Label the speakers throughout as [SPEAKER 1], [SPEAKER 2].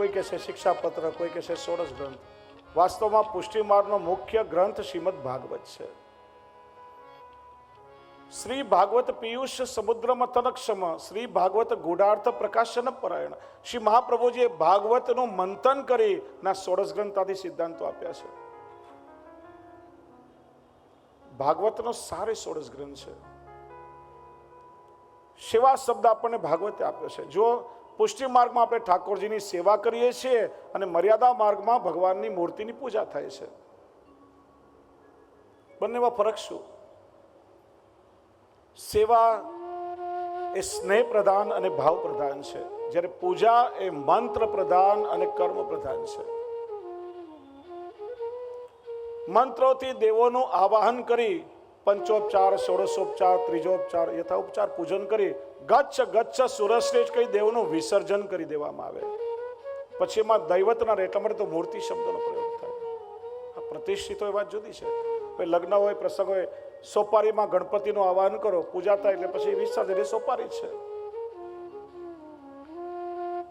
[SPEAKER 1] કોઈ કહેશે શિક્ષાપત્ર, કોઈ કહેશે સોરસ ગ્રંથ. વાસ્તવમાં પુષ્ટિમાર્ગનો મુખ્ય ગ્રંથ શ્રીમદ ભાગવત છે. શ્રી ભાગવત પિયુષ સમુદ્ર મથનક્ષમ શ્રી ભાગવત ગુઢાર્થ પ્રકાશન પરાયણ. શ્રી મહાપ્રભુજીએ ભાગવતનું મંથન કરી ના સોળસ ગ્રંથ આદિ સિદ્ધાંતો આપ્યા છે. ભાગવતનો સારી સોળસ ગ્રંથ છે. સેવા શબ્દ આપણને ભાગવતે આપ્યો છે. જો પુષ્ટિ માર્ગમાં આપણે ઠાકોરજીની સેવા કરીએ છીએ અને મર્યાદા માર્ગમાં ભગવાનની મૂર્તિની પૂજા થાય છે. બંનેમાં ફરક શું? સેવા એ સ્નેહ પ્રધાન અને ભાવ પ્રધાન છે. જ્યારે પૂજા એ મંત્ર પ્રધાન અને કર્મ પ્રધાન છે. મંત્રોથી દેવોનું આવાહન કરી પંચોપચાર, ષોડશોપચાર, ત્રીજોપચાર, યથાઉપચાર પૂજન કરી ગચ્છ ગચ્છ, સુરશ્રેષ્ઠ કહી દેવનું વિસર્જન કરી દેવામાં આવે. પછી એમાં દૈવતના એટલા માટે તો મૂર્તિ શબ્દનો પ્રયોગ થાય. આ પ્રતિષ્ઠિત હોય વાત જુદી છે. કોઈ લગ્ન હોય, પ્રસંગ હોય, સોપારીમાં ગણપતિનું આવાહન કરો, પૂજા થાય એટલે પછી વિસર્જન, એ સોપારી છે.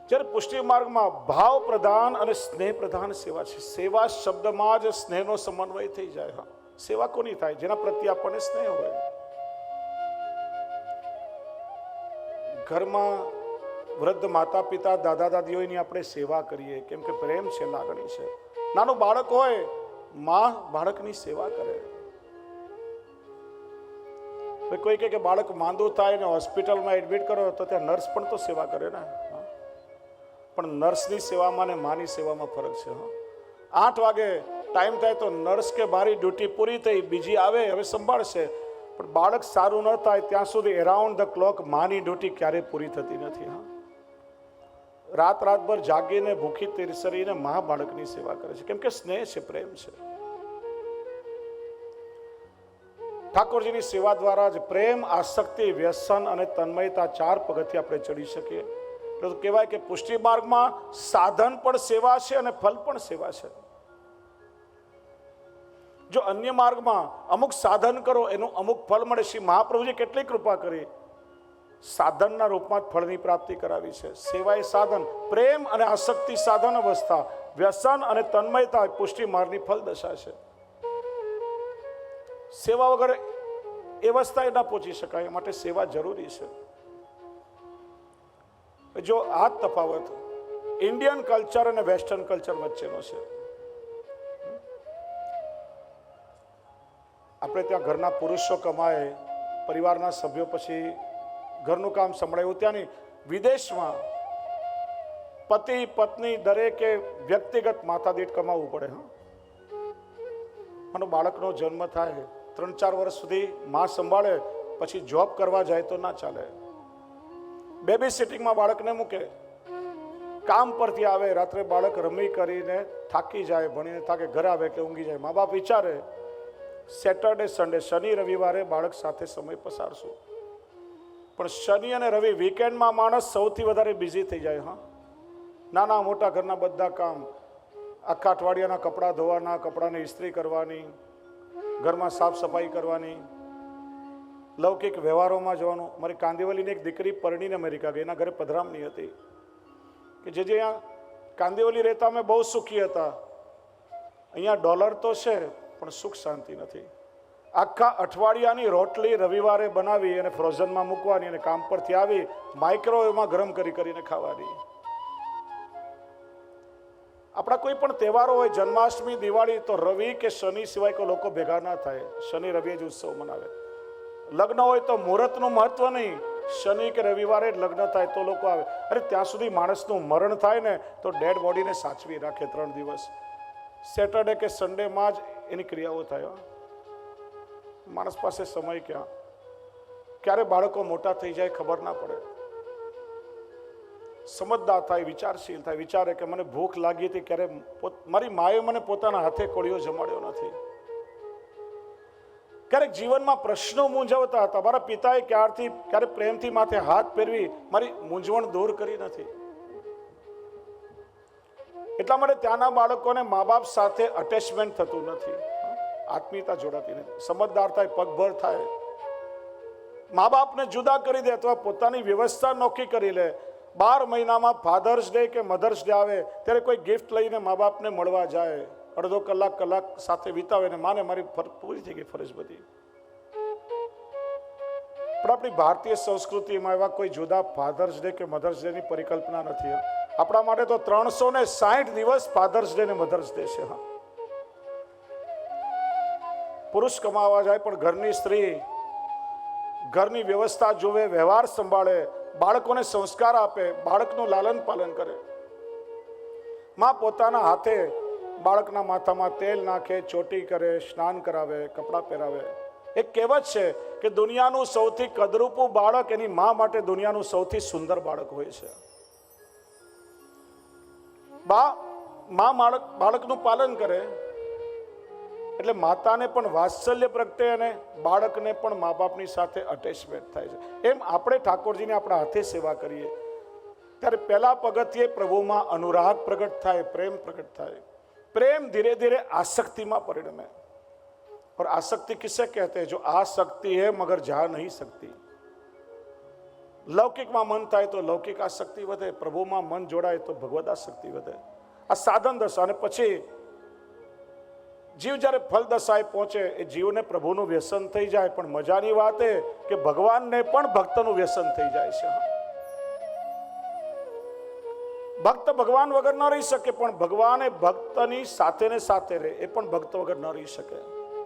[SPEAKER 1] જ્યારે પુષ્ટિ માર્ગમાં ભાવ પ્રધાન અને સ્નેહ પ્રધાન સેવા છે, સેવા શબ્દમાં જ સ્નેહનો સમન્વય થઈ જાય, હા. સેવા કોની થાય? જેના પ્રત્યે આપણને સ્નેહ હોય. ઘરમાં વૃદ્ધ માતા પિતા દાદા દાદીઓની આપણે સેવા કરીએ, કેમ કે પ્રેમ છે, લાગણી છે. નાનું બાળક હોય, મા બાળકની સેવા કરે. કોઈ કહે કે બાળક માંદું થાય ને હોસ્પિટલમાં એડમિટ કરો, તો ત્યાં નર્સ પણ તો સેવા કરે ને. પણ નર્સની સેવામાં ને માની સેવામાં ફરક છે આઠ વાગે ટાઈમ થાય તો નર્સ કે મારી ડ્યુટી પૂરી થઈ, બીજી આવે, હવે સંભાળશે. પણ બાળક સારું ન થાય ત્યાં સુધી એરાઉન્ડ ધ ક્લોક માની ડ્યુટી ક્યારેય પૂરી થતી નથી, હા. રાત રાતભર જાગીને ભૂખી તિરસરીને મા બાળકની સેવા કરે છે. કેમ કે સ્નેહ છે, પ્રેમ છે. ઠાકોરજીની સેવા દ્વારા જ પ્રેમ, આસક્તિ, વ્યસન અને તન્મયતા ચાર પગથિયા આપણે ચડી શકીએ. એટલે કહેવાય કે પુષ્ટિ માર્ગમાં સાધન પણ સેવા છે અને ફલ પણ સેવા છે. જો અન્ય માર્ગમાં અમુક સાધન કરો, એનું અમુક ફળ મળે. શ્રી મહાપ્રભુજી કેટલી કૃપા કરી. સાધનના રૂપમાં જ ફળની પ્રાપ્તિ કરાવી છે. સેવા એ સાધન, પ્રેમ અને આસક્તિ સાધન અવસ્થા, વ્યસન અને તન્મયતા પુષ્ટિ માર્ગની ફળ દશા છે. સેવા વગર એ અવસ્થા એ ના પહોંચી શકાય. માટે સેવા જરૂરી છે. જો આ તફાવત ઇન્ડિયન કલ્ચર અને વેસ્ટર્ન કલ્ચર વચ્ચેનો છે. આપણે ત્યાં ઘરના પુરુષો કમાય, પરિવારના સભ્યો પછી ઘરનું કામ સંભળાયું. ત્યાંની વિદેશમાં પતિ, પત્ની દરેકે વ્યક્તિગત માથાદીઠ કમાવવું પડે, હા. અને બાળકનો જન્મ થાય ત્રણ ચાર વર્ષ સુધી મા સંભાળે, પછી જોબ કરવા જાય તો ના ચાલે. બેબી સિટિંગમાં બાળકને મૂકે. કામ પરથી આવે, રાત્રે બાળક રમી કરીને થાકી જાય, ભણીને થાકે, ઘરે આવે કે ઊંઘી જાય. મા બાપ વિચારે સેટરડે સન્ડે શનિ, રવિવારે બાળક સાથે સમય પસારશું. પણ શનિ અને રવિ વીકેન્ડમાં માણસ સૌથી વધારે બિઝી થઈ જાય, હા. નાના મોટા ઘરના બધા કામ. આખા અઠવાડિયાના કપડાં ધોવાના, કપડાંને ઇસ્ત્રી કરવાની, ઘરમાં સાફ સફાઈ કરવાની. લૌકિક વ્યવહારોમાં જવાનું. મારી કાંદીવલીની એક દીકરી પરણીને અમેરિકા ગઈ. એના ઘરે પધરામણી હતી. કે જે જે અહીંયા કાંદીવલી રહેતા અમે બહુ સુખી હતા. અહીંયા ડોલર તો છે પણ સુખ શાંતિ નથી. આખા અઠવાડિયાની રોટલી રવિવારે બનાવી અને ફ્રોઝનમાં મૂકવાની અને કામ પરથી આવી માઇક્રોવેવમાં ગરમ કરી કરીને ખાવાની. આપણા કોઈ પણ તહેવારો હોય, જન્માષ્ટમી, દિવાળી, તો રવિ કે શનિ સિવાય કોઈ લોકો ભેગા ના થાય. શનિ રવિએ જ ઉત્સવ મનાવે. લગ્ન હોય તો મુહૂર્તનું મહત્વ નહીં. શનિ કે રવિવારે જ લગ્ન થાય તો લોકો આવે. અરે ત્યાં સુધી માણસનું મરણ થાય ને તો ડેડ બોડીને સાચવી રાખે ત્રણ દિવસ. સેટરડે કે સન્ડેમાં જ એની ક્રિયાઓ થયા માણસ પાસે સમય ક્યાં? ક્યારે બાળકો મોટા થઈ જાય ખબર ના પડે. સમજદાર થાય, વિચારશીલ થાય, વિચારે કે મને ભૂખ લાગી હતી ક્યારે મારી માએ મને પોતાના હાથે કોળીઓ જમાડ્યો નથી. ક્યારેક જીવનમાં પ્રશ્નો મૂંઝવતા હતા. મારા પિતાએ ક્યારથી, ક્યારે પ્રેમથી માથે હાથ ફેરવી મારી મૂંઝવણ દૂર કરી નથી. એટલા માટે ત્યાંના બાળકોને મા બાપ સાથે અટેચમેન્ટ થતું નથી. આત્મીયતા જોડાતી નથી. સમજદાર થાય પગભર થાય. મા બાપને જુદા કરી દે અથવા પોતાની વ્યવસ્થા નોખી કરી લે. બાર મહિનામાં ફાધર્સ ડે કે મધર્સ ડે આવે, ત્યારે કોઈ ગિફ્ટ લઈને મા બાપને મળવા જાય. અડધો કલાક કલાક સાથે વિતાવે ને માને મારી પૂરી થઈ ગઈ ફરજ બધી. પણ આપણી ભારતીય સંસ્કૃતિમાં એવા કોઈ જુદા ફાધર્સ ડે કે મધર્સ ડેની પરિકલ્પના નથી. આપણા માટે તો ત્રણસો ને સાઠ દિવસ ફાધર્સ ડે ને મધર્સ ડે છે, હા. પુરુષ કમાવા જાય, પણ ઘરની સ્ત્રી ઘરની વ્યવસ્થા જોવે, વ્યવહાર સંભાળે, બાળકોને સંસ્કાર આપે, બાળકનું લાલન પાલન કરે. માં પોતાના હાથે બાળકના માથામાં તેલ નાખે, ચોટી કરે, સ્નાન કરાવે, કપડાં પહેરાવે. એક કહેવત છે કે દુનિયાનું સૌથી કદરૂપું બાળક એની મા માટે દુનિયાનું સૌથી સુંદર બાળક હોય છે. બા મા બાળક બાળકનું પાલન કરે એટલે માતાને પણ વાત્સલ્ય પ્રગટે અને બાળકને પણ મા બાપની સાથે અટેચમેન્ટ થાય છે એમ આપણે ઠાકોરજીને આપણા હાથે સેવા કરીએ ત્યારે પહેલા પગથિયે પ્રભુમાં અનુરાગ પ્રગટ થાય પ્રેમ પ્રગટ થાય प्रेम धीरे धीरे आसक्ति में परिणमे और आसक्ति किसे कहते हैं जो आसक्ति है मगर जा नहीं सकती લૌકિકમાં મન થાય તો લૌકિક આસક્તિ વધે, પ્રભુમાં મન જોડાય તો ભગવદ આસક્તિ વધે. આ સાધન દશા અને પછી જીવ જ્યારે ફલ દશાએ પહોંચે, એ જીવને પ્રભુનું વ્યસન થઈ જાય. પણ મજાની વાત એ કે ભગવાનને પણ ભક્તનું વ્યસન થઈ જાય છે ભક્ત ભગવાન વગર ન રહી શકે, પણ ભગવાન એ ભક્તની સાથે ને સાથે રહે, એ પણ ભક્ત વગર ન રહી શકે.